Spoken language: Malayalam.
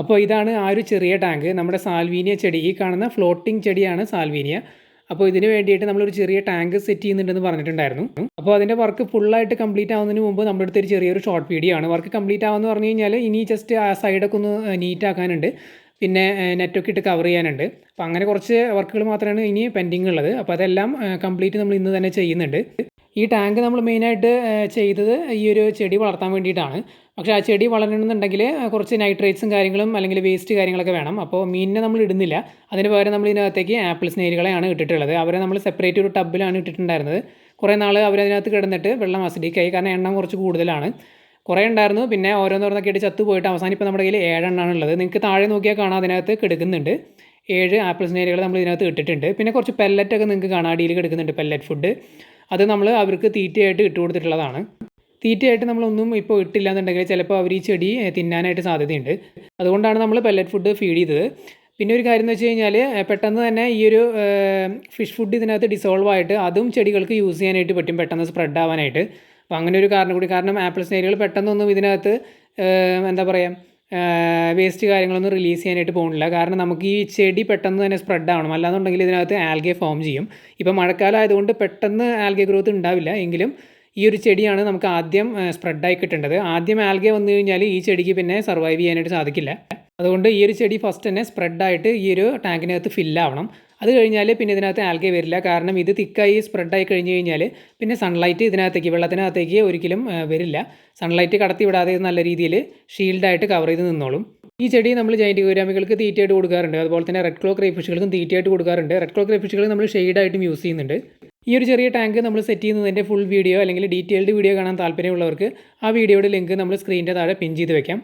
അപ്പോൾ ഇതാണ് ആ ഒരു ചെറിയ ടാങ്ക്. നമ്മുടെ സാൽവീനിയ ചെടി. ഈ കാണുന്ന ഫ്ലോട്ടിംഗ് ചെടിയാണ് സാൽവീനിയ. അപ്പോൾ ഇതിന് വേണ്ടിയിട്ട് നമ്മളൊരു ചെറിയ ടാങ്ക് സെറ്റ് ചെയ്യുന്നുണ്ടെന്ന് പറഞ്ഞിട്ടുണ്ടായിരുന്നു. അപ്പോൾ അതിന്റെ വർക്ക് ഫുള്ളായിട്ട് കംപ്ലീറ്റ് ആവുന്നതിന് മുമ്പ് നമ്മുടെ അടുത്ത് ഒരു ചെറിയൊരു ഷോർട്ട് വീഡിയോ ആണ്. വർക്ക് കംപ്ലീറ്റ് ആവുമെന്ന് പറഞ്ഞു കഴിഞ്ഞാൽ ഇനി ജസ്റ്റ് ആ സൈഡൊക്കെ ഒന്ന് നീറ്റ് ആക്കാനുണ്ട്. പിന്നെ നെറ്റൊക്കെ ഇട്ട് കവർ ചെയ്യാനുണ്ട്. അപ്പോൾ അങ്ങനെ കുറച്ച് വർക്കുകൾ മാത്രമാണ് ഇനി പെൻഡിങ് ഉള്ളത്. അപ്പോൾ അതെല്ലാം കംപ്ലീറ്റ് നമ്മൾ ഇന്ന് തന്നെ ചെയ്യുന്നുണ്ട്. ഈ ടാങ്ക് നമ്മൾ മെയിനായിട്ട് ചെയ്തത് ഈ ഒരു ചെടി വളർത്താൻ വേണ്ടിയിട്ടാണ്. പക്ഷേ ആ ചെടി വളരണമെന്നുണ്ടെങ്കിൽ കുറച്ച് നൈട്രേറ്റ്സും കാര്യങ്ങളും അല്ലെങ്കിൽ വേസ്റ്റ് കാര്യങ്ങളൊക്കെ വേണം. അപ്പോൾ മീനിനെ നമ്മൾ ഇടുന്നില്ല. അതിന് പകരം നമ്മൾ ഇതിനകത്തേക്ക് ആപ്പിൾ സ്നേഹികളെയാണ് ഇട്ടിട്ടുള്ളത്. അവരെ നമ്മൾ സെപ്പറേറ്റ് ഒരു ടബിലാണ് ഇട്ടിട്ടുണ്ടായിരുന്നത്. കുറേ നാൾ അവരതിനകത്ത് കിടന്നിട്ട് വെള്ളം അസിഡിക്കായി കാരണം എണ്ണം കുറച്ച് കൂടുതലാണ്. കുറേ ഉണ്ടായിരുന്നു. പിന്നെ ഓരോന്നോരോന്നൊക്കെ ആയിട്ട് ചത്തു പോയിട്ട് അവസാനം ഇപ്പോൾ നമ്മുടെ കയ്യിൽ ഏഴെണ്ണമാണ് ഉള്ളത്. നിങ്ങൾക്ക് താഴെ നോക്കിയാൽ കാണാം അതിനകത്ത് കിടക്കുന്നുണ്ട്. ഏഴ് ആപ്പിൾ സ്നേഹികൾ നമ്മൾ ഇതിനകത്ത് ഇട്ടിട്ടുണ്ട്. പിന്നെ കുറച്ച് പെല്ലറ്റൊക്കെ നിങ്ങൾക്ക് കാണാം. അടിയിൽ കിടക്കുന്നുണ്ട് പെല്ലറ്റ് ഫുഡ്. അത് നമ്മൾ അവർക്ക് തീറ്റയായിട്ട് ഇട്ട് കൊടുത്തിട്ടുള്ളതാണ്. തീറ്റയായിട്ട് നമ്മളൊന്നും ഇപ്പോൾ ഇട്ടില്ല എന്നുണ്ടെങ്കിൽ ചിലപ്പോൾ അവർ ഈ ചെടി തിന്നാനായിട്ട് സാധ്യതയുണ്ട്. അതുകൊണ്ടാണ് നമ്മൾ പെല്ലറ്റ് ഫുഡ് ഫീഡ് ചെയ്തത്. പിന്നെ ഒരു കാര്യം എന്ന് വെച്ച് കഴിഞ്ഞാൽ പെട്ടെന്ന് തന്നെ ഈ ഒരു ഫിഷ് ഫുഡ് ഇതിനകത്ത് ഡിസോൾവ് ആയിട്ട് അതും ചെടികൾക്ക് യൂസ് ചെയ്യാനായിട്ട് പറ്റും പെട്ടെന്ന് സ്പ്രെഡ് ആവാനായിട്ട്. അപ്പോൾ അങ്ങനെ ഒരു കാരണം കൂടി. കാരണം ആപ്പിൾ സ്നേഹികൾ പെട്ടെന്നൊന്നും ഇതിനകത്ത് എന്താ പറയുക വേസ്റ്റ് കാര്യങ്ങളൊന്നും റിലീസ് ചെയ്യാനായിട്ട് പോകുന്നില്ല കാരണം നമുക്ക് ഈ ചെടി പെട്ടെന്ന് തന്നെ സ്പ്രെഡ് ആവണം. അല്ലാന്നുണ്ടെങ്കിൽ ഇതിനകത്ത് ആൽഗെ ഫോം ചെയ്യും. ഇപ്പോൾ മഴക്കാലം ആയതുകൊണ്ട് പെട്ടെന്ന് ആൽഗെ ഗ്രോത്ത് ഉണ്ടാവില്ല. എങ്കിലും ഈ ഒരു ചെടിയാണ് നമുക്ക് ആദ്യം സ്പ്രെഡായി കിട്ടേണ്ടത്. ആദ്യം ആൽഗെ വന്നു കഴിഞ്ഞാൽ ഈ ചെടിക്ക് പിന്നെ സർവൈവ് ചെയ്യാനായിട്ട് സാധിക്കില്ല. അതുകൊണ്ട് ഈ ഒരു ചെടി ഫസ്റ്റ് തന്നെ സ്പ്രെഡായിട്ട് ഈ ഒരു ടാങ്കിനകത്ത് ഫില്ലാവണം അത് കഴിഞ്ഞാൽ പിന്നെ ഇതിനകത്ത് ആൽഗെ വരില്ല. കാരണം ഇത് തിക്കായി സ്പ്രെഡായി കഴിഞ്ഞ് കഴിഞ്ഞാൽ പിന്നെ സൺലൈറ്റ് ഇതിനകത്തേക്ക് വെള്ളത്തിനകത്തേക്ക് ഒരിക്കലും വരില്ല. സൺലൈറ്റ് കടത്തി വിടാതെ നല്ല രീതിയിൽ ഷീൽഡായിട്ട് കവർ ചെയ്ത് നിന്നോളും. ഈ ചെടി നമ്മൾ ജൈന്റ് ഗോരാമികൾക്ക് തീറ്റയായിട്ട് കൊടുക്കാറുണ്ട്. അതുപോലെ തന്നെ റെഡ് ക്ലോ ക്രൈഫിഷുകൾക്കും തീറ്റയായിട്ട് കൊടുക്കാറുണ്ട്. റെഡ് ക്ലോ ക്രൈഫിഷുകൾ നമ്മൾ ഷെയ്ഡായിട്ടും യൂസ് ചെയ്യുന്നുണ്ട്. ഈ ഒരു ചെറിയ ടാങ്ക് നമ്മൾ സെറ്റ് ചെയ്യുന്നതിന്റെ ഫുൾ വീഡിയോ അല്ലെങ്കിൽ ഡീറ്റെയിൽഡ് വീഡിയോ കാണാൻ താല്പര്യമുള്ളവർക്ക് ആ വീഡിയോയുടെ ലിങ്ക് നമ്മൾ സ്ക്രീനിന്റെ താഴെ പിൻ ചെയ്ത് വെക്കാം.